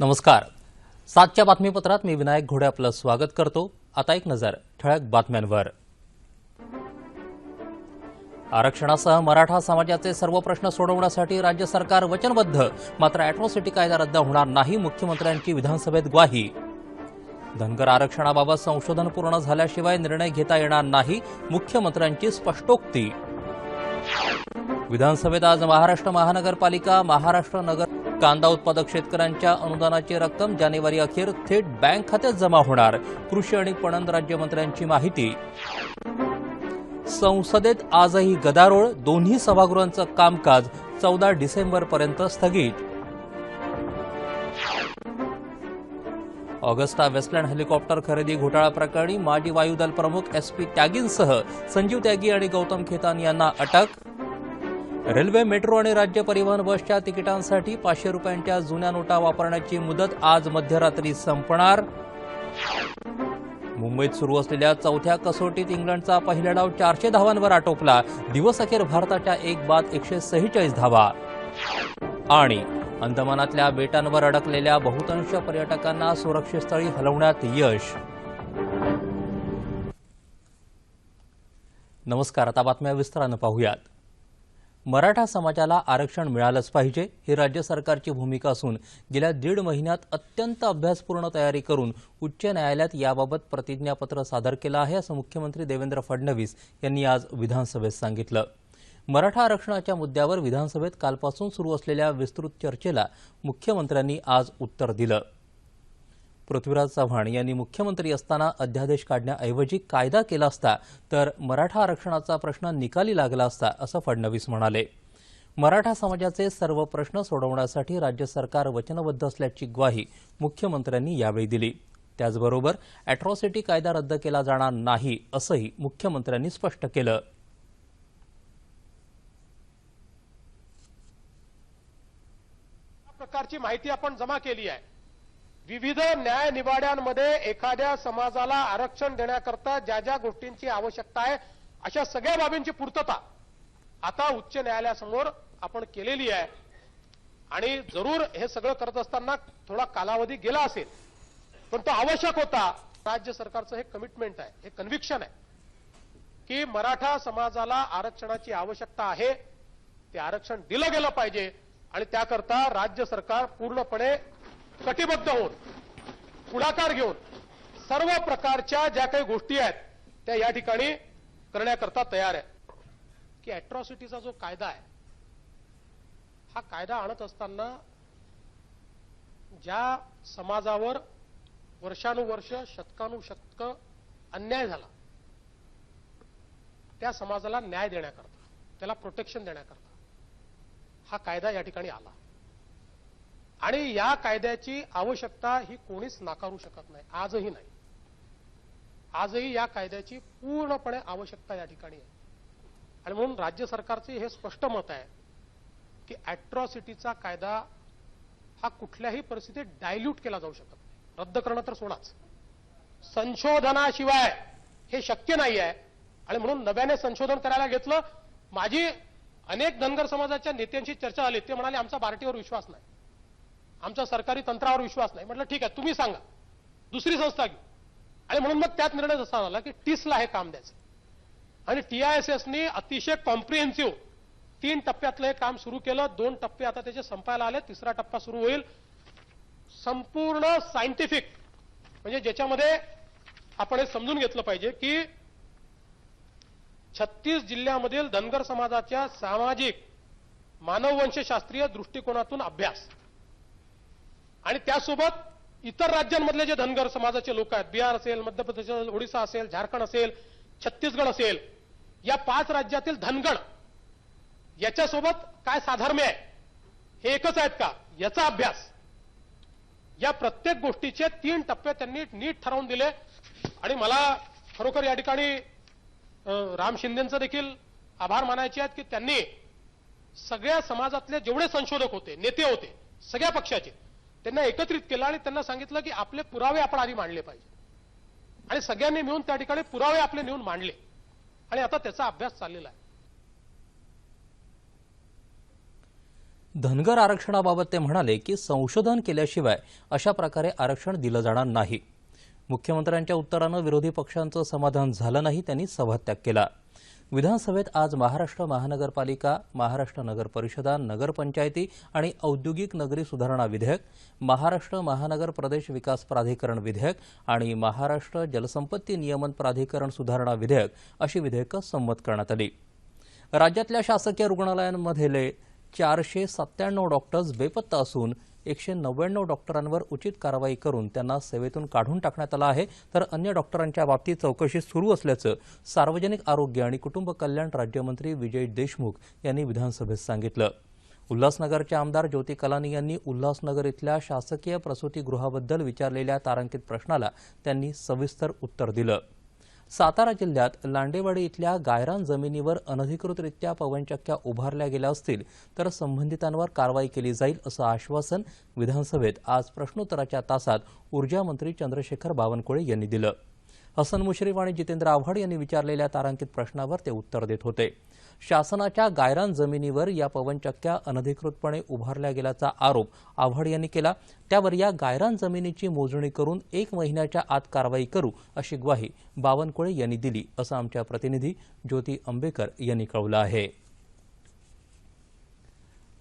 नमस्कार. सातच्या बातमीपत्रात मी विनायक घोडे आपलं स्वागत करतो. आता एक नजर ठळक बातम्यांवर. आरक्षणासह मराठा समाजाचे सर्व प्रश्न सोडवण्यासाठी राज्य सरकार वचनबद्ध. मात्र अॅट्रॉसिटी कायदा रद्द होणार नाही मुख्यमंत्र्यांची विधानसभेत ग्वाही. धनगर आरक्षणाबाबत संशोधन पूर्ण झाल्याशिवाय निर्णय घेता येणार नाही मुख्यमंत्र्यांची स्पष्टोक्ती. विधानसभेत आज महाराष्ट्र महानगरपालिका महाराष्ट्र नगर कांदा उत्पादक शेतकऱ्यांच्या अनुदानाची रक्कम जानेवारी अखेर थेट बँक खात्यात जमा होणार. कृषी आणि पणन राज्यमंत्र्यांची माहिती. संसदेत आजही गदारोळ दोन्ही सभागृहांचं कामकाज चौदा डिसेंबरपर्यंत स्थगित. ऑगस्टा वेस्टलँड हेलिकॉप्टर खरेदी घोटाळा प्रकरणी माजी वायुदल प्रमुख एस पी त्यागींसह संजीव त्यागी आणि गौतम खेतान यांना अटक रेल्वे मेट्रो आणि राज्य परिवहन बसच्या तिकिटांसाठी पाचशे रुपयांच्या जुन्या नोटा वापरण्याची मुदत आज मध्यरात्री संपणार. मुंबईत सुरू असलेल्या चौथ्या कसोटीत इंग्लंडचा पहिला डाव चारशे धावांवर आटोपला. दिवस अखेर भारताच्या एक बाद एकशे सेहेचाळीस धावा. आणि अंदमानातल्या बेटांवर अडकलेल्या बहुतांश पर्यटकांना सुरक्षितस्थळी हलवण्यात यश. नमस्कार आता बातम्या विस्तारानं पाहूयात. मराठा समाजाला आरक्षण मिळालंच पाहिजे ही राज्य सरकारची भूमिका असून गेल्या दीड महिन्यात अत्यंत अभ्यासपूर्ण तयारी करून उच्च न्यायालयात याबाबत प्रतिज्ञापत्र सादर केलं आहे असं मुख्यमंत्री देवेंद्र फडणवीस यांनी आज विधानसभेत सांगितलं. मराठा आरक्षणाच्या मुद्द्यावर विधानसभेत कालपासून सुरू असलेल्या विस्तृत चर्चेला मुख्यमंत्र्यांनी आज उत्तर दिलं. पृथ्वीराज चव्हाण यांनी मुख्यमंत्री असताना अध्यादेश काढण्याऐवजी कायदा केला असता तर मराठा आरक्षणाचा प्रश्न निकाली लागला असता असं फडणवीस म्हणाले. मराठा समाजाचे सर्व प्रश्न सोडवण्यासाठी राज्य सरकार वचनबद्ध असल्याची ग्वाही मुख्यमंत्र्यांनी यावेळी दिली. त्याचबरोबर अॅट्रॉसिटी कायदा रद्द केला जाणार नाही असंही मुख्यमंत्र्यांनी स्पष्ट केलं. प्रकारची माहिती आपण जमा केली आहे. विविध न्याय निवाड्यांमध्ये एखाद्या समाजाला आरक्षण देण्याकरता ज्या ज्या गोष्टींची आवश्यकता आहे अशा सगळ्या बाबींची पूर्तता आता उच्च न्यायालयासमोर आपण केलेली आहे. आणि जरूर हे सगळं करत असताना थोडा कालावधी गेला असेल पण तो आवश्यक होता. राज्य सरकारचं हे कमिटमेंट आहे हे कन्व्हिक्शन आहे की मराठा समाजाला आरक्षणाची आवश्यकता आहे ते आरक्षण दिलं गेलं पाहिजे आणि त्याकरता राज्य सरकार पूर्णपणे कटिबद्ध होऊन पुढाकार घेऊन सर्व प्रकारच्या ज्या काही गोष्टी आहेत त्या या ठिकाणी करण्याकरता तयार आहेत की अॅट्रॉसिटीचा जो कायदा आहे हा कायदा आणत असताना ज्या समाजावर वर्षानुवर्ष शतकानुशतक अन्याय झाला त्या समाजाला न्याय देण्याकरता त्याला प्रोटेक्शन देण्याकरता हा कायदा या ठिकाणी आला. आणि या कायद्याची आवश्यकता ही कोणीच नाकारू शकत नाही. आजही नाही. आजही या कायद्याची पूर्णपणे आवश्यकता या ठिकाणी आहे. आणि म्हणून राज्य सरकारचे हे स्पष्ट मत आहे की अॅट्रॉसिटीचा कायदा हा कुठल्याही परिस्थितीत डायल्यूट केला जाऊ शकत नाही. रद्द करणं तर सोडाच. संशोधनाशिवाय हे शक्य नाही आहे आणि म्हणून नव्याने संशोधन करायला घेतलं माझी अनेक धनगर समाजाच्या नेत्यांशी चर्चा झाली ते म्हणाले आमचा पार्टीवर विश्वास नाही. आमच्या सरकारी तंत्रावर विश्वास नाही. म्हटलं ठीक आहे तुम्ही सांगा. दुसरी संस्था घेऊ. आणि म्हणून मग त्यात निर्णय असा झाला की टीसला हे काम द्यायचं. आणि टीआयएसएसनी अतिशय कॉम्प्रिहेन्सिव्ह तीन टप्प्यातलं हे काम सुरू केलं. दोन टप्पे आता त्याचे संपायला आले तिसरा टप्पा सुरू होईल. संपूर्ण सायंटिफिक म्हणजे ज्याच्यामध्ये आपण हे समजून घेतलं पाहिजे की छत्तीस जिल्ह्यामधील धनगर समाजाच्या सामाजिक मानववंशशास्त्रीय दृष्टिकोनातून अभ्यास. आणि त्यासोबत इतर राज्यांमधले जे धनगर समाजाचे लोक आहेत बिहार असेल मध्य प्रदेश असेल ओडिसा असेल झारखंड असेल छत्तीसगड असेल या पाच राज्यातील धनगड याच्यासोबत काय साधर्म्य आहे? हे एकच आहेत का? याचा अभ्यास. या प्रत्येक गोष्टीचे तीन टप्पे त्यांनी नीट ठरवून दिले. आणि मला खरोखर या ठिकाणी राम शिंदेचं देखील आभार मानायचे आहेत की त्यांनी सगळ्या समाजातले जेवढे संशोधक होते नेते होते सगळ्या पक्षाचे त्यांना एकत्रित केलं आणि त्यांना सांगितलं की आपले पुरावे आपण आधी मांडले पाहिजे. आणि सगळ्यांनी मिळून त्या ठिकाणी पुरावे आपले नेऊन मांडले. आणि आता त्याचा अभ्यास चाललेला आहे. धनगर आरक्षणाबाबत ते म्हणाले की संशोधन केल्याशिवाय अशा प्रकारे आरक्षण दिलं जाणार नाही. मुख्यमंत्र्यांच्या उत्तरानं विरोधी पक्षांचं समाधान झालं नाही त्यांनी सभात्याग केला. विधानसभेत आज महाराष्ट्र महानगरपालिका महाराष्ट्र नगर परिषदा नगरपंचायती आणि औद्योगिक नगरी सुधारणा विधेयक महाराष्ट्र महानगर प्रदेश विकास प्राधिकरण विधेयक आणि महाराष्ट्र जलसंपत्ती नियमन प्राधिकरण सुधारणा विधेयक अशी विधेयकं संमत करण्यात आली. राज्यातल्या शासकीय रुग्णालयांमधले चारशे सत्त्याण्णव डॉक्टर्स बेपत्ता असून एकशे नव्याण्णव डॉक्टरांवर उचित कारवाई करून त्यांना सेवेतून काढून टाकण्यात आलं आहे. तर अन्य डॉक्टरांच्या बाबतीत चौकशी सुरू असल्याचं सार्वजनिक आरोग्य आणि कुटुंब कल्याण राज्यमंत्री विजय देशमुख यांनी विधानसभेत सांगितलं. उल्हासनगरचे आमदार ज्योती कलानी यांनी उल्हासनगर इथल्या शासकीय प्रसूतीगृहाबद्दल विचारलेल्या तारांकित प्रश्नाला त्यांनी सविस्तर उत्तर दिलं. सातारा जिल्ह्यात लांडेवाडी इथल्या गायरान जमिनीवर अनधिकृतरित्या पवनचक्क्या उभारल्या गेल्या असतील तर संबंधितांवर कारवाई केली जाईल असं आश्वासन विधानसभेत आज प्रश्नोत्तराच्या तासात ऊर्जामंत्री चंद्रशेखर बावनकुळे यांनी दिलं. हसन मुश्रीफ आणि जितेंद्र आव्हाड यांनी विचारलेल्या तारांकित प्रश्नावर ते उत्तर देत होते. शासनाच्या गायरान जमिनीवर या पवनचक्क्या अनधिकृतपणे उभारल्या गेल्याचा आरोप आव्हाड यांनी केला. त्यावर या गायरान जमिनीची मोजणी करून एक महिन्याच्या आत कारवाई करू अशी ग्वाही बावनकुळे यांनी दिली असं आमच्या प्रतिनिधी ज्योती आंबेकर यांनी कळवलं आहे.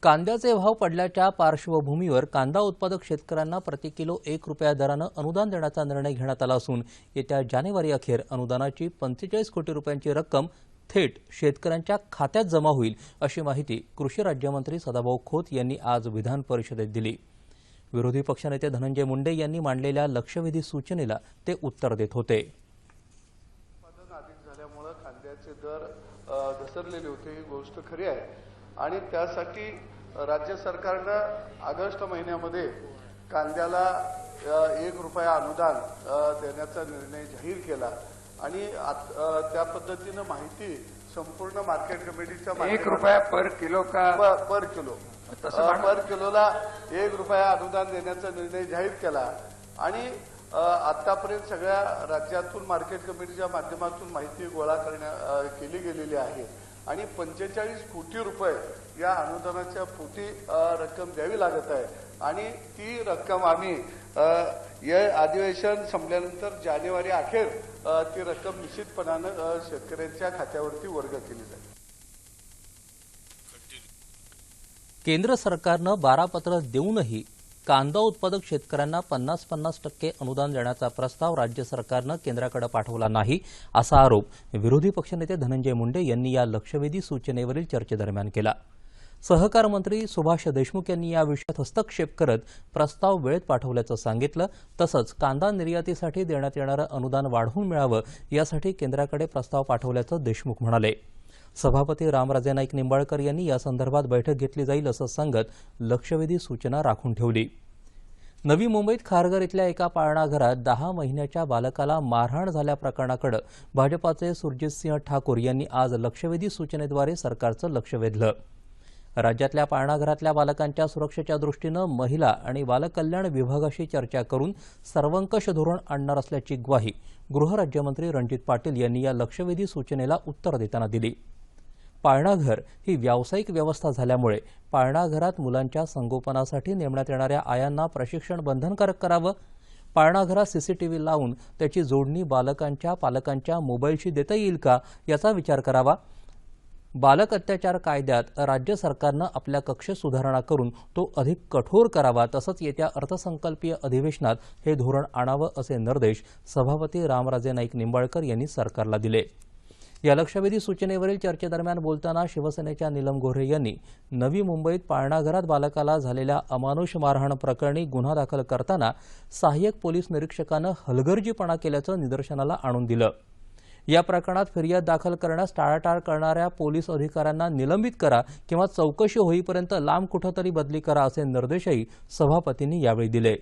कांद्याचे भाव पडल्याच्या पार्श्वभूमीवर कांदा उत्पादक शेतकऱ्यांना प्रति किलो एक रुपया दरानं अनुदान देण्याचा निर्णय घेण्यात आला असून येत्या जानेवारी अखेर अनुदानाची पंचेचाळीस कोटी रुपयांची रक्कम थेट शेतकऱ्यांच्या खात्यात जमा होईल अशी माहिती कृषी राज्यमंत्री सदाभाऊ खोत यांनी आज विधान परिषदेत दिली. विरोधी पक्षनेते धनंजय मुंडे यांनी मांडलेल्या लक्षवेधी सूचनेला ते उत्तर देत होते. उत्पादन अधिक झाल्यामुळे कांद्याचे दर घसरलेले होते ही गोष्ट खरी आहे. आणि त्यासाठी राज्य सरकारनं ऑगस्ट महिन्यामध्ये कांद्याला एक रुपया अनुदान देण्याचा निर्णय जाहीर केला. आणि त्या पद्धतीनं माहिती संपूर्ण मार्केट कमिटीच्या एक रुपया पर किलो का? पर किलो. पर किलोला एक रुपया अनुदान देण्याचा निर्णय जाहीर केला. आणि आतापर्यंत सगळ्या राज्यातून मार्केट कमिटीच्या माध्यमातून माहिती गोळा करण्या केली गेलेली आहे. आणि पंचेचाळीस कोटी रुपये या अनुदानाच्या पोटी रक्कम द्यावी लागत आहे. आणि ती रक्कम आम्ही या अधिवेशन संपल्यानंतर जानेवारी अखेर ती रक्कम निश्चितपणानं शेतकऱ्यांच्या खात्यावरती वर्ग केली जाईल. केंद्र सरकारनं बारा पत्र देऊनही कांदा उत्पादक शेतकऱ्यांना पन्नास पन्नास टक्के अनुदान देण्याचा प्रस्ताव राज्य सरकारनं केंद्राकडे पाठवला नाही असा आरोप विरोधी पक्षनेते धनंजय मुंडे यांनी या लक्षवेधी सूचनेवरील चर्चेदरम्यान केला. सहकार मंत्री सुभाष देशमुख यांनी या विषयात हस्तक्षेप करत प्रस्ताव वेळेत पाठवल्याचं सांगितलं तसंच कांदा निर्यातीसाठी देण्यात येणारं अनुदान वाढवून मिळावं यासाठी केंद्राकडे प्रस्ताव पाठवल्याचं देशमुख म्हणाले. सभापती रामराजे नाईक निंबाळकर यांनी यासंदर्भात बैठक घेतली जाईल असं सांगत लक्षवेधी सूचना राखून ठेवली. नवी मुंबईत खारघर इथल्या एका पाळणाघरात दहा महिन्याच्या बालकाला मारहाण झाल्या प्रकरणाकडे भाजपाचे सुरजितसिंह ठाकूर यांनी आज लक्षवेधी सूचनेद्वारे सरकारचं लक्ष वेधलं. राज्यातल्या पाळणाघरातल्या बालकांच्या सुरक्षेच्या दृष्टीनं महिला आणि बालकल्याण विभागाशी चर्चा करून सर्वंकष धोरण आणणार असल्याची ग्वाही गृहराज्यमंत्री रणजित पाटील यांनी या लक्षवेधी सूचनेला उत्तर देताना दिली. पाळणाघर ही व्यावसायिक व्यवस्था झाल्यामुळे पाळणाघरात मुलांच्या संगोपनासाठी नेमण्यात येणाऱ्या आयांना प्रशिक्षण बंधनकारक करावं? पाळणाघरात सीसीटीव्ही लावून त्याची जोडणी बालकांच्या पालकांच्या मोबाईलशी देता येईल का याचा विचार करावा? बालक अत्याचार कायद्यात राज्य सरकारनं आपल्या कक्षेत सुधारणा करून तो अधिक कठोर करावा तसंच येत्या अर्थसंकल्पीय अधिवेशनात हे धोरण आणावं असे निर्देश सभापती रामराजे नाईक निंबाळकर यांनी सरकारला दिले. या लक्षवेधी सूचनेवरील चर्चेदरम्यान बोलताना शिवसेनेच्या नीलम गोऱ्हे यांनी नवी मुंबईत पाळणाघरात बालकाला झालेल्या अमानुष मारहाण प्रकरणी गुन्हा दाखल करताना सहाय्यक पोलीस निरीक्षकानं हलगर्जीपणा केल्याचं निदर्शनाला आणून दिलं. या प्रकरणात फिर्याद दाखल करण्यास टाळाटाळ करणाऱ्या पोलीस अधिकाऱ्यांना निलंबित करा किंवा चौकशी होईपर्यंत लांब कुठंतरी बदली करा असे निर्देशही सभापतींनी यावेळी दिले.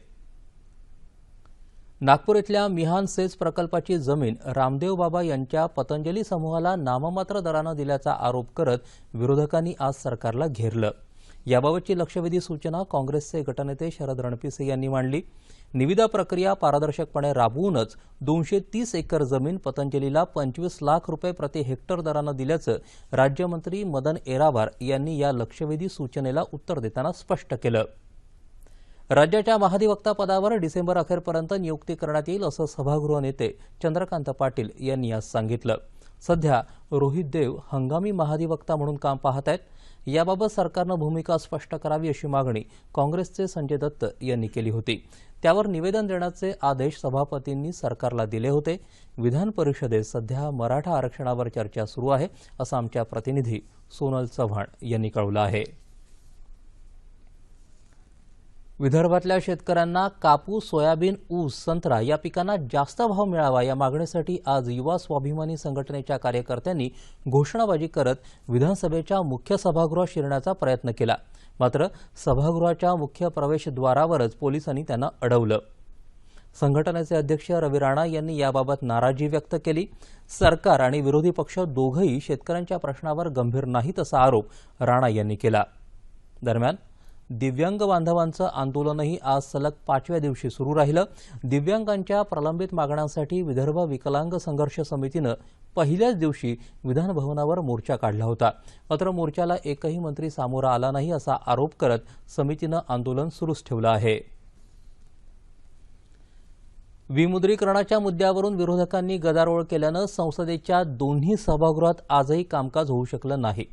नागपूर इथल्या मिहान सेज प्रकल्पाची जमीन रामदेव बाबा यांच्या पतंजली समूहाला नाममात्र दरानं दिल्याचा आरोप करत विरोधकांनी आज सरकारला घेरलं. याबाबतची लक्षवेधी सूचना काँग्रेसचे गटनेते शरद रणपिसे यांनी मांडली. निविदा प्रक्रिया पारदर्शकपणे राबवूनच दोनशे तीस एकर जमीन पतंजलीला पंचवीस लाख रुपये प्रति हेक्टर दरानं दिल्याचं राज्यमंत्री मदन एराबार यांनी या लक्षवेधी सूचनेला उत्तर देताना स्पष्ट केलं. राज्याच्या महाधिवक्ता पदावर डिसेंबर अखेरपर्यंत नियुक्ती करण्यात येईल असं सभागृह नेते चंद्रकांत पाटील यांनी आज सांगितलं. सध्या रोहित देव हंगामी महाधिवक्ता म्हणून काम पाहत आहेत. याबाबत सरकारनं भूमिका स्पष्ट करावी अशी मागणी काँग्रेसचे संजय दत्त यांनी केली होती. त्यावर निवेदन देण्याचे आदेश सभापतींनी सरकारला दिले होते. विधान परिषदेत सध्या मराठा आरक्षणावर चर्चा सुरू आहे असं आमच्या प्रतिनिधी सोनल चव्हाण यांनी कळवलं आहे. विदर्भातल्या शेतकऱ्यांना कापूस सोयाबीन ऊस संत्रा या पिकांना जास्त भाव मिळावा या मागणीसाठी आज युवा स्वाभिमानी संघटनेच्या कार्यकर्त्यांनी घोषणाबाजी करत विधानसभेच्या मुख्य सभागृहात शिरण्याचा प्रयत्न केला. मात्र सभागृहाच्या मुख्य प्रवेशद्वारावरच पोलिसांनी त्यांना अडवलं. संघटनेचे अध्यक्ष रवी राणा यांनी याबाबत नाराजी व्यक्त केली. सरकार आणि विरोधी पक्ष दोघंही शेतकऱ्यांच्या प्रश्नावर गंभीर नाहीत असा आरोप राणा यांनी केला. दरम्यान दिव्यांग बांधवांचं आंदोलनही आज सलग पाचव्या दिवशी सुरू राहिलं. दिव्यांगांच्या प्रलंबित मागण्यांसाठी विदर्भ विकलांग संघर्ष समितीनं पहिल्याच दिवशी विधानभवनावर मोर्चा काढला होता. मात्र मोर्चाला एकही मंत्री सामोरा आला नाही असा आरोप करत समितीनं आंदोलन सुरूच ठेवलं आहे. विमुद्रीकरणाच्या मुद्द्यावरून विरोधकांनी गदारोळ केल्यानं संसदेच्या दोन्ही सभागृहात आजही कामकाज होऊ शकलं नाही.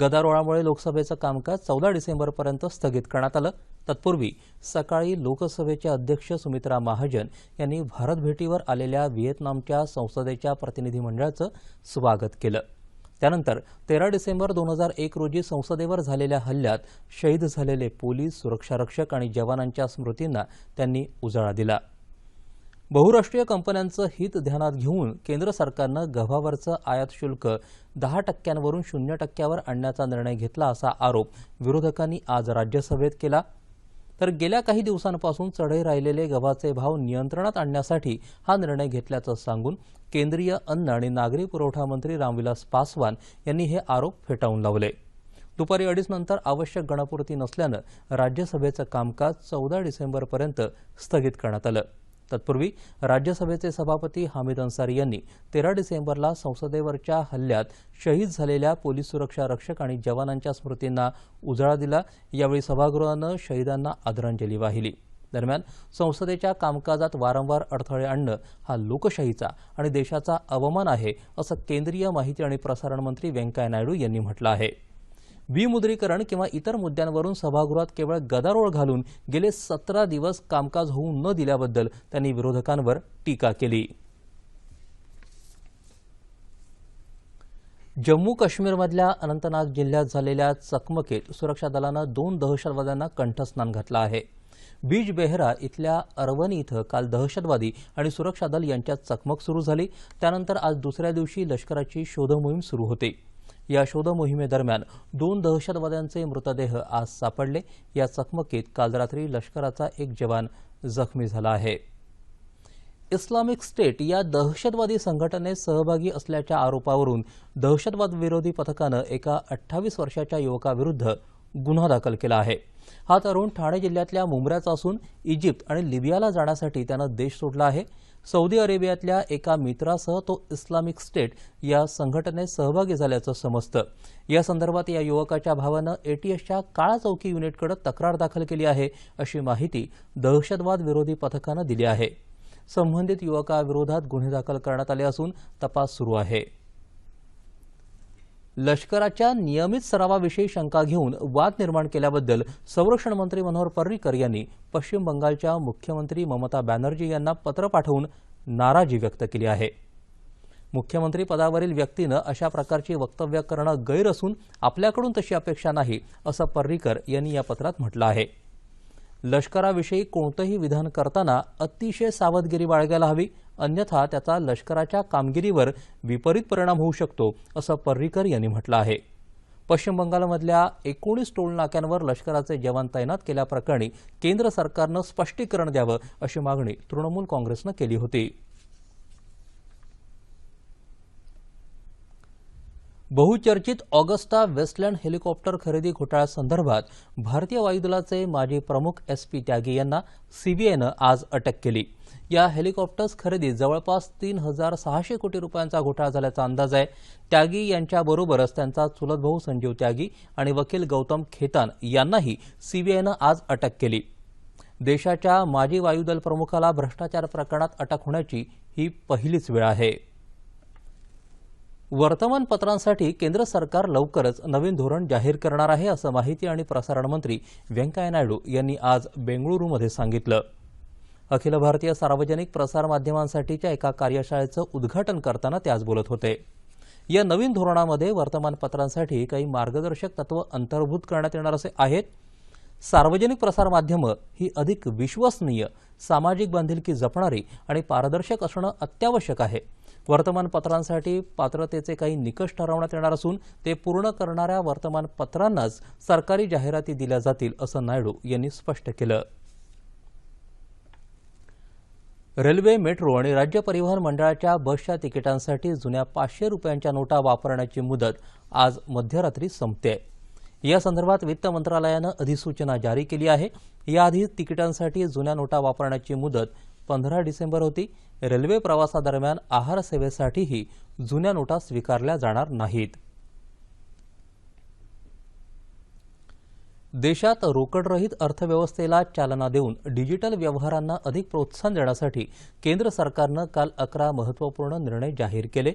गदारोळामुळे लोकसभेचं कामकाज चौदा डिसेंबरपर्यंत स्थगित करण्यात आलं. तत्पूर्वी सकाळी लोकसभेचे अध्यक्ष सुमित्रा महाजन यांनी भारत भेटीवर आलेल्या व्हिएतनामच्या संसदेच्या प्रतिनिधीमंडळाचं स्वागत केलं. त्यानंतर तेरा डिसेंबर दोन हजार एक रोजी संसदेवर झालेल्या हल्ल्यात शहीद झालेले पोलीस सुरक्षारक्षक आणि जवानांच्या स्मृतींना त्यांनी उजाळा दिला. बहुराष्ट्रीय कंपन्यांचं हित ध्यानात घेऊन केंद्र सरकारनं गव्हावरचं आयात शुल्क दहा टक्क्यांवरून शून्य टक्क्यावर आणण्याचा निर्णय घेतला असा आरोप विरोधकांनी आज राज्यसभेत केला. तर गेल्या काही दिवसांपासून चढे राहिलेले गव्हाचे भाव नियंत्रणात आणण्यासाठी हा निर्णय घेतल्याचं सांगून केंद्रीय अन्न आणि नागरी पुरवठा मंत्री रामविलास पासवान यांनी हे आरोप फेटाळून लावले. दुपारी अडीच नंतर आवश्यक गणपूर्ती नसल्यानं राज्यसभेचं कामकाज चौदा डिसेंबरपर्यंत स्थगित करण्यात आलं. तत्पूर्वी राज्यसभेचे सभापती हामिद अन्सारी यांनी तेरा डिसेंबरला संसदेवरच्या हल्ल्यात शहीद झालेल्या पोलीस सुरक्षा रक्षक आणि जवानांच्या स्मृतींना उजाळा दिला. यावेळी सभागृहानं शहीदांना आदरांजली वाहिली. दरम्यान संसदेच्या कामकाजात वारंवार अडथळे आणणं हा लोकशाहीचा आणि देशाचा अवमान आहे असं केंद्रीय माहिती आणि प्रसारण मंत्री व्यंकय्या नायडू यांनी म्हटलं आहे. विमुद्रीकरण किंवा इतर मुद्द्यांवरून सभागृहात केवळ गदारोळ घालून गेले सतरा दिवस कामकाज होऊ न दिल्याबद्दल त्यांनी विरोधकांवर टीका केली. जम्मू काश्मीरमधल्या अनंतनाग जिल्ह्यात झालेल्या चकमकीत सुरक्षा दलानं दोन दहशतवाद्यांना कंठस्नान घातलं आहे. बीज बेहरा इथल्या अरवनी इथं काल दहशतवादी आणि सुरक्षा दल यांच्यात चकमक सुरू झाली. त्यानंतर आज दुसऱ्या दिवशी लष्कराची शोधमोहीम सुरू होती. या शोध मोहिमेदरम्यान दोन दहशतवाद्यांचे मृतदेह आज सापडले. या चकमकीत काल रात्री लष्कराचा एक जवान जखमी झाला आहे. इस्लामिक स्टेट या दहशतवादी संघटनेत सहभागी असल्याच्या आरोपावरून दहशतवाद विरोधी पथकानं एका अठ्ठावीस वर्षाच्या युवकाविरुद्ध गुन्हा दाखल केला आहे. हा तरुण ठाणे जिल्ह्यातल्या मुंब्र्याचा असून इजिप्त आणि लिबियाला जाण्यासाठी त्यानं देश सोडला आहे. सौदी अरेबियातल्या एका मित्रासह तो इस्लामिक स्टेट या संघटनेत सहभागी झाल्याचं समजतं. या संदर्भात या युवकाच्या भावानं एटीएसच्या काळा चौकी युनिटकडे तक्रार दाखल केली आहे अशी माहिती दहशतवाद विरोधी पथकानं दिली आहे. संबंधित युवकाविरोधात गुन्हे दाखल करण्यात आले असून तपास सुरू आहे. लष्कराच्या नियमित सरावाविषयी शंका घेऊन वाद निर्माण केल्याबद्दल संरक्षण मंत्री मनोहर पर्रीकर यांनी पश्चिम बंगालच्या मुख्यमंत्री ममता बॅनर्जी यांना पत्र पाठवून नाराजी व्यक्त केली आहे. मुख्यमंत्री पदावरील व्यक्तीनं अशा प्रकारची वक्तव्य करणं गैर असून आपल्याकडून तशी अपेक्षा नाही असं पर्रीकर यांनी या पत्रात म्हटलं आहे. लष्कराविषयी कोणतंही विधान करताना अतिशय सावधगिरी बाळगायला हवी. अन्यथा त्याचा लष्कराच्या कामगिरीवर विपरीत परिणाम होऊ शकतो असं पर्रिकर यांनी म्हटलं आहे. पश्चिम बंगालमधल्या एकोणीस टोलनाक्यांवर लष्कराचे जवान तैनात केल्याप्रकरणी केंद्र सरकारनं स्पष्टीकरण द्यावं अशी मागणी तृणमूल काँग्रेसनं केली होती. बहुचर्चित ऑगस्टा वेस्टलँड हेलिकॉप्टर खरेदी घोटाळ्यासंदर्भात भारतीय वायुदलाचे माजी प्रमुख एस पी त्यागी यांना सीबीआयनं आज अटक केली. या हेलिकॉप्टर्स खरेदी जवळपास तीन हजार सहाशे कोटी रुपयांचा घोटाळा झाल्याचा अंदाज आहे. त्यागी यांच्याबरोबरच त्यांचा चुलत भाऊ संजीव त्यागी आणि वकील गौतम खेतान यांनाही सीबीआयनं आज अटक केली. देशाच्या माजी वायुदल प्रमुखाला भ्रष्टाचार प्रकरणात अटक होण्याची ही पहिलीच वेळ आहे. वर्तमानपत्रांसाठी केंद्र सरकार लवकरच नवीन धोरण जाहीर करणार आहे असं माहिती आणि प्रसारण मंत्री व्यंकय्या नायडू यांनी आज बेंगळुरूमध्ये सांगितलं. अखिल भारतीय सार्वजनिक प्रसार माध्यमांसाठीच्या एका कार्यशाळेचं उद्घाटन करताना ते आज बोलत होते. या नवीन धोरणामध्ये वर्तमानपत्रांसाठी काही मार्गदर्शक तत्व अंतर्भूत करण्यात येणार असे आहेत. सार्वजनिक प्रसार माध्यमं ही अधिक विश्वसनीय सामाजिक बांधिलकी जपणारी आणि पारदर्शक असणं अत्यावश्यक आहे. वर्तमानपत्रांसाठी पात्रतेचे काही निकष ठरवण्यात येणार असून ते पूर्ण करणाऱ्या वर्तमानपत्रांनाच सरकारी जाहिराती दिल्या जातील असं नायडू यांनी स्पष्ट केलं. रेल्वे मेट्रो आणि राज्य परिवहन मंडळाच्या बसच्या तिकिटांसाठी जुन्या पाचशे रुपयांच्या नोटा वापरण्याची मुदत आज मध्यरात्री संपते. या संदर्भात वित्त मंत्रालयानं अधिसूचना जारी केली आहे. याआधी तिकिटांसाठी जुन्या नोटा वापरण्याची मुदत पंधरा डिसेंबर होती. रेल्वे प्रवासादरम्यान आहार सेवेसाठीही जुन्या नोटा स्वीकारल्या जाणार नाहीत. देशात रोकडरहित अर्थव्यवस्थेला चालना देऊन डिजिटल व्यवहारांना अधिक प्रोत्साहन देण्यासाठी केंद्र सरकारनं काल अकरा महत्त्वपूर्ण निर्णय जाहीर केले.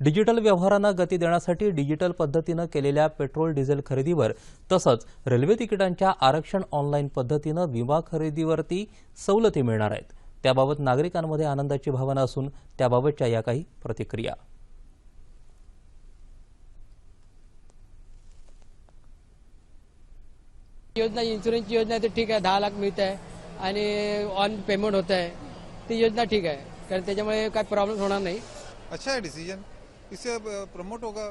डिजिटल व्यवहारांना गती देण्यासाठी डिजिटल पद्धतीनं केलेल्या पेट्रोल डिझेल खरेदीवर तसंच रेल्वे तिकिटांच्या आरक्षण ऑनलाईन पद्धतीनं विमा खरेदीवरती सवलती मिळणार आहेत. त्याबाबत नागरिकांमध्ये आनंदाची भावना असून त्याबाबतच्या या काही प्रतिक्रिया. योजना इन्शुरन्सची योजना आहे ते ठीक आहे दहा लाख मिळत आहे आणि ऑन पेमेंट होत आहे ती योजना ठीक आहे कारण त्याच्यामुळे काय प्रॉब्लेम होणार नाही. अच्छा है डिसीजन इससे प्रमोट होगा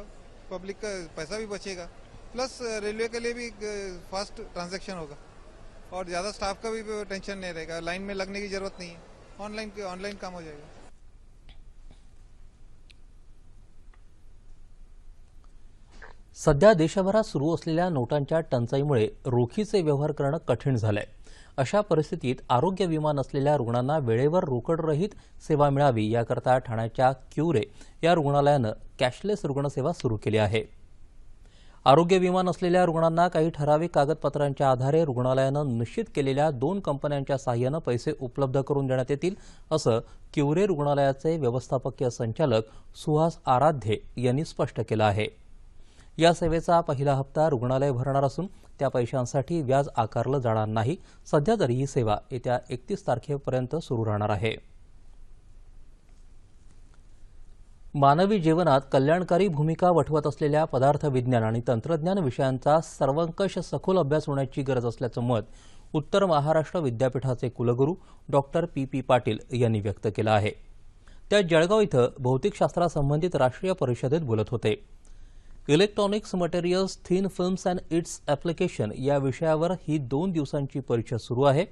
पब्लिक का पैसा भी बचेगा. प्लस रेलवे के लिए भी फास्ट ट्रांजैक्शन होगा. और ज़्यादा स्टाफ का भी टेंशन नहीं रहेगा। लाइन में लगने की जरूरत नहीं है। ऑनलाइन ऑनलाइन काम हो जाएगा। सध्या देशभरात सुरू असलेल्या नोटांच्या टंचाईमुळे रोखीचे व्यवहार करणं कठीण झालंय. अशा परिस्थितीत आरोग्य विमा नसलेल्या रुग्णांना वेळेवर रोकडरहित सेवा मिळावी याकरता ठाण्याच्या क्युरे या रुग्णालयानं कॅशलेस रुग्णसेवा सुरू केली आहे. आरोग्य विमा नसलेल्या रुग्णांना काही ठराविक कागदपत्रांच्या आधारे रुग्णालयानं निश्चित केलेल्या दोन कंपन्यांच्या सहाय्यानं पैसे उपलब्ध करून देण्यात येतील असं क्युरे रुग्णालयाचे व्यवस्थापकीय संचालक सुहास आराध्ये यांनी स्पष्ट केलं आहे. या सेवेचा पहिला हप्ता रुग्णालय भरणार असून त्या पैशांसाठी व्याज आकारलं जाणार नाही. सध्या तरी ही सेवा येत्या एकतीस तारखेपर्यंत सुरू राहणार आहे. मानवी जीवनात कल्याणकारी भूमिका वठवत असलेल्या पदार्थ विज्ञान आणि तंत्रज्ञान विषयांचा सर्वंकष सखोल अभ्यास होण्याची गरज असल्याचं मत उत्तर महाराष्ट्र विद्यापीठाचे कुलगुरू डॉक्टर पी पी पाटील यांनी व्यक्त केलं आहे. त्या जळगाव इथं भौतिकशास्त्रासंबंधित राष्ट्रीय परिषदेत बोलत होते. Electronics materials thin films and its application या विषयावर ही दोन दिवसांची परिषद सुरू आहे.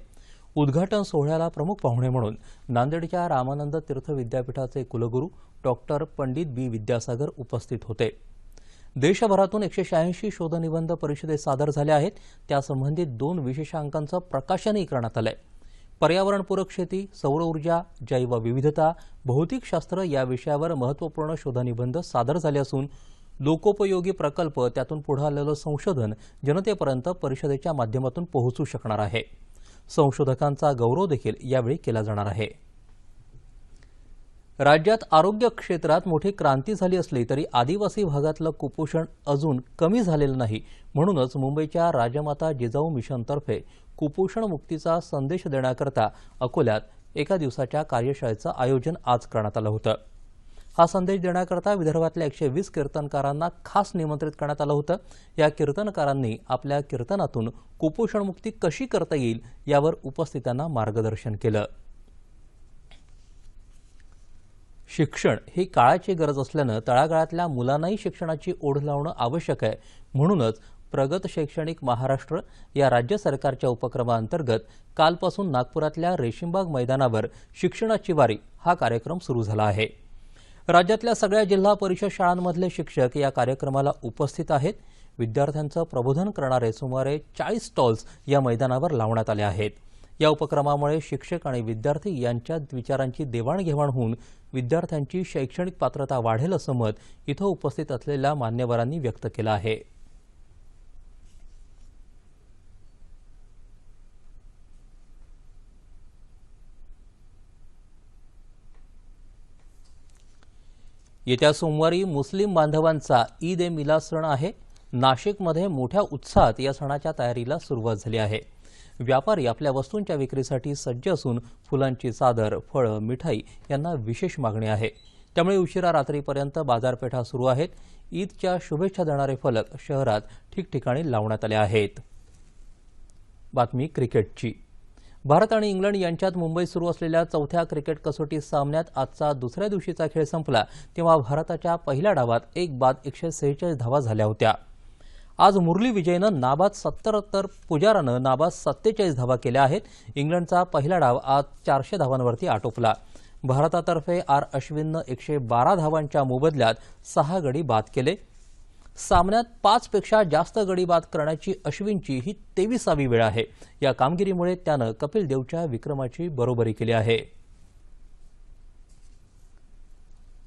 उद्घाटन सोहळ्याला प्रमुख पाहुणे म्हणून नांदेडच्या रामानंद तीर्थ विद्यापीठाचे कुलगुरू डॉक्टर पंडित बी विद्यासागर उपस्थित होते. देशभरातून एकशे शहाऐंशी शोधनिबंध परिषदेत सादर झाले आहेत. त्यासंबंधित दोन विशेषांकांचं प्रकाशनही करण्यात आलंय. पर्यावरणपूरक शेती सौर ऊर्जा जैवविविधता भौतिकशास्त्र या विषयावर महत्त्वपूर्ण शोधनिबंध सादर झाले असून लोकोपयोगी प्रकल्प त्यातून पुढे आलेलं संशोधन जनतेपर्यंत परिषदेच्या माध्यमातून पोहोचू शकणार आहे. संशोधकांचा गौरव देखील यावेळी केला जाणार आहे. राज्यात आरोग्य क्षेत्रात मोठी क्रांती झाली असली तरी आदिवासी भागातलं कुपोषण अजून कमी झालेलं नाही. म्हणूनच मुंबईच्या राजमाता जिजाऊ मिशनतर्फे कुपोषण मुक्तीचा संदेश देण्याकरता अकोल्यात एका दिवसाच्या कार्यशाळेचं आयोजन आज करण्यात आलं होतं. हा संदेश देण्याकरता विदर्भातल्या एकशे वीस कीर्तनकारांना खास निमंत्रित करण्यात आलं होतं. या कीर्तनकारांनी आपल्या कीर्तनातून कुपोषणमुक्ती कशी करता येईल यावर उपस्थितांना मार्गदर्शन केलं. शिक्षण ही काळाची गरज असल्यानं तळागाळातल्या मुलांनाही शिक्षणाची ओढ लावणं आवश्यक आहे. म्हणूनच प्रगत शैक्षणिक महाराष्ट्र या राज्य सरकारच्या उपक्रमाअंतर्गत कालपासून नागपुरातल्या रेशीमबाग मैदानावर शिक्षणाची वारी हा कार्यक्रम सुरू झाला आहे. राज्यातल्या सगळ्या जिल्हा परिषद शाळांमधले शिक्षक या कार्यक्रमाला उपस्थित आहेत. विद्यार्थ्यांचं प्रबोधन करणारे सुमारे चाळीस स्टॉल्स या मैदानावर लावण्यात आले आहेत. या उपक्रमामुळे शिक्षक आणि विद्यार्थी यांच्यात विचारांची देवाणघेवाण होऊन विद्यार्थ्यांची शैक्षणिक पात्रता वाढेल असं मत इथं उपस्थित असलेल्या मान्यवरांनी व्यक्त केलं आहे. येत्या सोमवारी मुस्लिम बांधवांचा ईद ए मिला सण आहे. नाशिकमध्ये मोठ्या उत्साहात या सणाच्या तयारीला सुरुवात झाली आहे. व्यापारी आपल्या वस्तूंच्या विक्रीसाठी सज्ज असून फुलांची चादर फळं मिठाई यांना विशेष मागणी आहे. त्यामुळे उशिरा रात्रीपर्यंत बाजारपेठा सुरू आहेत. ईदच्या शुभेच्छा देणारे फलक शहरात ठिकठिकाणी लावण्यात आले आहेत. बातमी क्रिकेटची. भारत आणि इंग्लंड यांच्यात मुंबईत सुरू असलेल्या चौथ्या क्रिकेट कसोटी सामन्यात आजचा दुसऱ्या दिवशीचा खेळ संपला तेव्हा भारताच्या पहिल्या डावात एक बाद एकशे सेहेचाळीस धावा झाल्या होत्या. आज मुरली विजयनं नाबाद सत्तर तर पुजारानं नाबाद सत्तेचाळीस धावा केल्या आहेत. इंग्लंडचा पहिला डाव आज चारशे धावांवरती आटोपला. भारतातर्फे आर अश्विननं एकशे बारा धावांच्या मोबदल्यात सहा गडी बाद केले. सामन्यात पाचपेक्षा जास्त गडी बाद करण्याची अश्विनची ही तेविसावी वेळ आहे. या कामगिरीमुळे त्यानं कपिल देवच्या विक्रमाची बरोबरी केली आहे.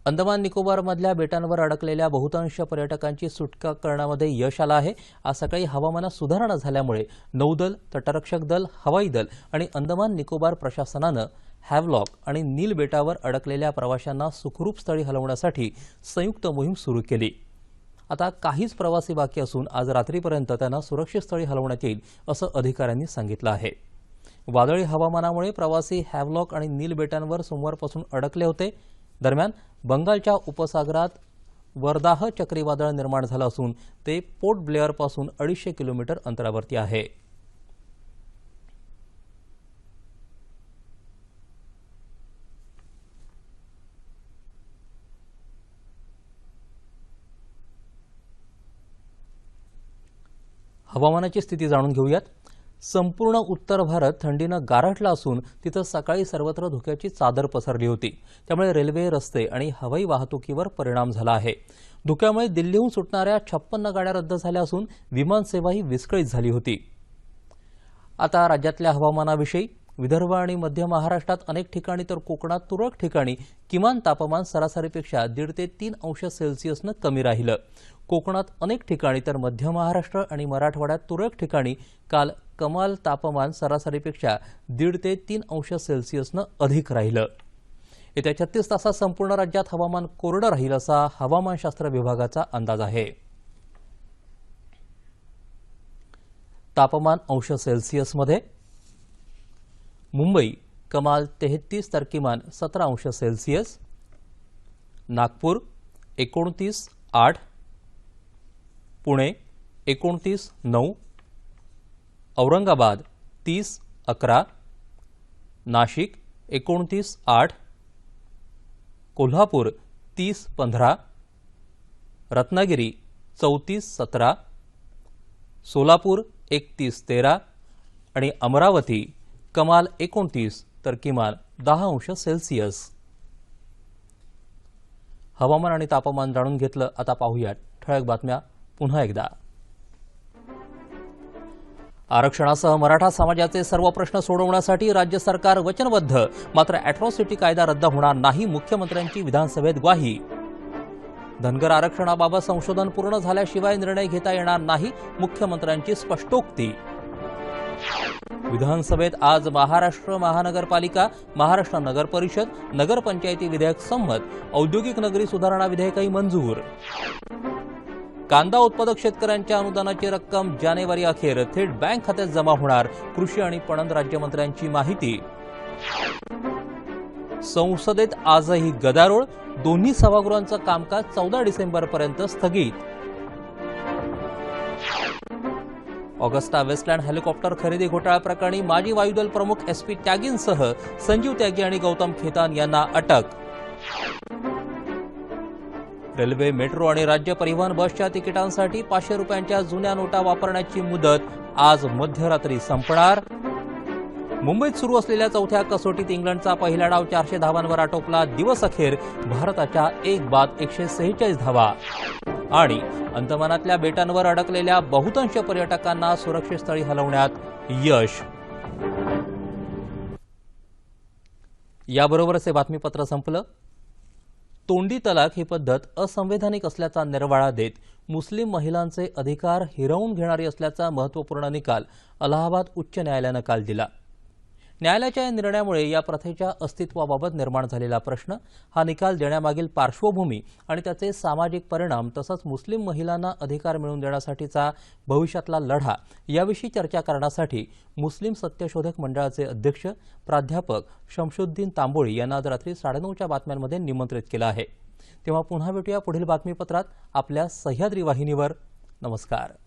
अंदमान निकोबारमधल्या बेटांवर अडकलेल्या बहुतांश पर्यटकांची सुटका करण्यामध्ये यश आलं आहे. आज सकाळी हवामानात सुधारणा झाल्यामुळे नौदल तटरक्षक दल हवाई दल आणि अंदमान निकोबार प्रशासनानं हॅवलॉक आणि नील बेटावर अडकलेल्या प्रवाशांना सुखरूप स्थळी हलवण्यासाठी संयुक्त मोहीम सुरू केली. आता काहीच प्रवासी बाकी असून आज रात्रीपर्यंत त्यांना सुरक्षित स्थळी हलवण्यात येईल असं अधिकाऱ्यांनी सांगितलं आहे. वादळी हवामानामुळे प्रवासी हॅवलॉक आणि नील बेटांवर सोमवारपासून अडकले होते. दरम्यान बंगालच्या उपसागरात वर्दाह चक्रीवादळ निर्माण झालं असून ते पोर्ट ब्लेअरपासून अडीचशे किलोमीटर अंतरावरती आहे. हवामानाची स्थिती जाणून घेऊयात. संपूर्ण उत्तर भारत थंडीनं गारठला असून तिथं सकाळी सर्वत्र धुक्याची चादर पसरली होती. त्यामुळे रेल्वे रस्ते आणि हवाई वाहतुकीवर परिणाम झाला आहे. धुक्यामुळे दिल्लीहून सुटणाऱ्या छप्पन्न गाड्या रद्द झाल्या असून विमानसेवाही विस्कळीत झाली होती. आता राज्यातल्या हवामानाविषयी विदर्भ आणि मध्य महाराष्ट्रात अनेक ठिकाणी तर कोकणात तुरळक ठिकाणी किमान तापमान सरासरीपेक्षा दीड ते तीन अंश सेल्सिअसनं कमी राहिलं. कोकणात अनेक ठिकाणी तर मध्य महाराष्ट्र आणि मराठवाड्यात तुरळक ठिकाणी काल कमाल तापमान सरासरीपेक्षा दीड ते तीन अंश सेल्सिअसनं अधिक राहिलं. येत्या छत्तीस तासात संपूर्ण राज्यात हवामान कोरडं राहील असा हवामानशास्त्र विभागाचा अंदाज आहे. तापमान अंश सेल्सिअसमध्ये मुंबई कमाल तेहतीस तर किमान सतरा अंश सेल्सिअस. नागपूर एकोणतीस आठ. पुणे एकोणतीस नऊ. औरंगाबाद तीस अकरा. नाशिक एकोणतीस आठ. कोल्हापूर तीस पंधरा. रत्नागिरी चौतीस सतरा. सोलापूर एकतीस तेरा. आणि अमरावती कमाल एकोणतीस तर किमान दहा अंश सेल्सिअस. हवामान आणि तापमान जाणून घेतलं आता पाहूयात ठळक बातम्या पुन्हा एकदा. आरक्षणासह मराठा समाजाचे सर्व प्रश्न सोडवण्यासाठी राज्य सरकार वचनबद्ध मात्र अॅट्रॉसिटी कायदा रद्द होणार नाही मुख्यमंत्र्यांची विधानसभेत ग्वाही. धनगर आरक्षणाबाबत संशोधन पूर्ण झाल्याशिवाय निर्णय घेता येणार नाही मुख्यमंत्र्यांची स्पष्टोक्ती. विधानसभेत आज महाराष्ट्र महानगरपालिका महाराष्ट्र नगर परिषद नगरपंचायती विधेयक संमत औद्योगिक नगरी सुधारणा विधेयकही मंजूर. कांदा उत्पादक शेतकऱ्यांच्या अनुदानाची रक्कम जानेवारी अखेर थेट बँक खात्यात जमा होणार कृषी आणि पणन राज्यमंत्र्यांची माहिती. संसदेत आजही गदारोळ दोन्ही सभागृहांचं कामकाज चौदा डिसेंबरपर्यंत स्थगित. ऑगस्टा वेस्टलँड हेलिकॉप्टर खरेदी घोटाळा प्रकरणी माजी वायुदल प्रमुख एस पी त्यागींसह संजीव त्यागी आणि गौतम खेतान यांना अटक. रेल्वे मेट्रो आणि राज्य परिवहन बसच्या तिकिटांसाठी पाचशे रुपयांच्या जुन्या नोटा वापरण्याची मुदत आज मध्यरात्री संपणार. मुंबईत सुरू असलेल्या चौथ्या कसोटीत इंग्लंडचा पहिला डाव चारशे धावांवर आटोपला. दिवस अखेर भारताच्या एक बाद एकशे सेहेचाळीस धावा. आणि अंदमानातल्या बेटांवर अडकलेल्या बहुतांश पर्यटकांना सुरक्षित स्थळी हलवण्यात यश. याबरोबरच हे बातमीपत्र संपलं. तोंडी तलाक ही पद्धत असंवैधानिक असल्याचा निर्वाळा देत मुस्लिम महिलांचे अधिकार हिरावून घेणारी असल्याचा महत्त्वपूर्ण निकाल अलाहाबाद उच्च न्यायालयानं काल दिला. न्यायालयाच्या या निर्णयामुळे या प्रथेच्या अस्तित्वाबाबत निर्माण झालेला प्रश्न हा निकाल देण्यामागील पार्श्वभूमी आणि त्याचे सामाजिक परिणाम तसंच मुस्लिम महिलांना अधिकार मिळवून देण्यासाठीचा भविष्यातला लढा याविषयी चर्चा करण्यासाठी मुस्लिम सत्यशोधक मंडळाचे अध्यक्ष प्राध्यापक शमशुद्दीन तांबोळी यांना आज रात्री साडेनऊच्या बातम्यांमध्ये निमंत्रित केलं आहे. तेव्हा पुन्हा भेटूया पुढील बातमीपत्रात आपल्या सह्याद्री वाहिनीवर. नमस्कार.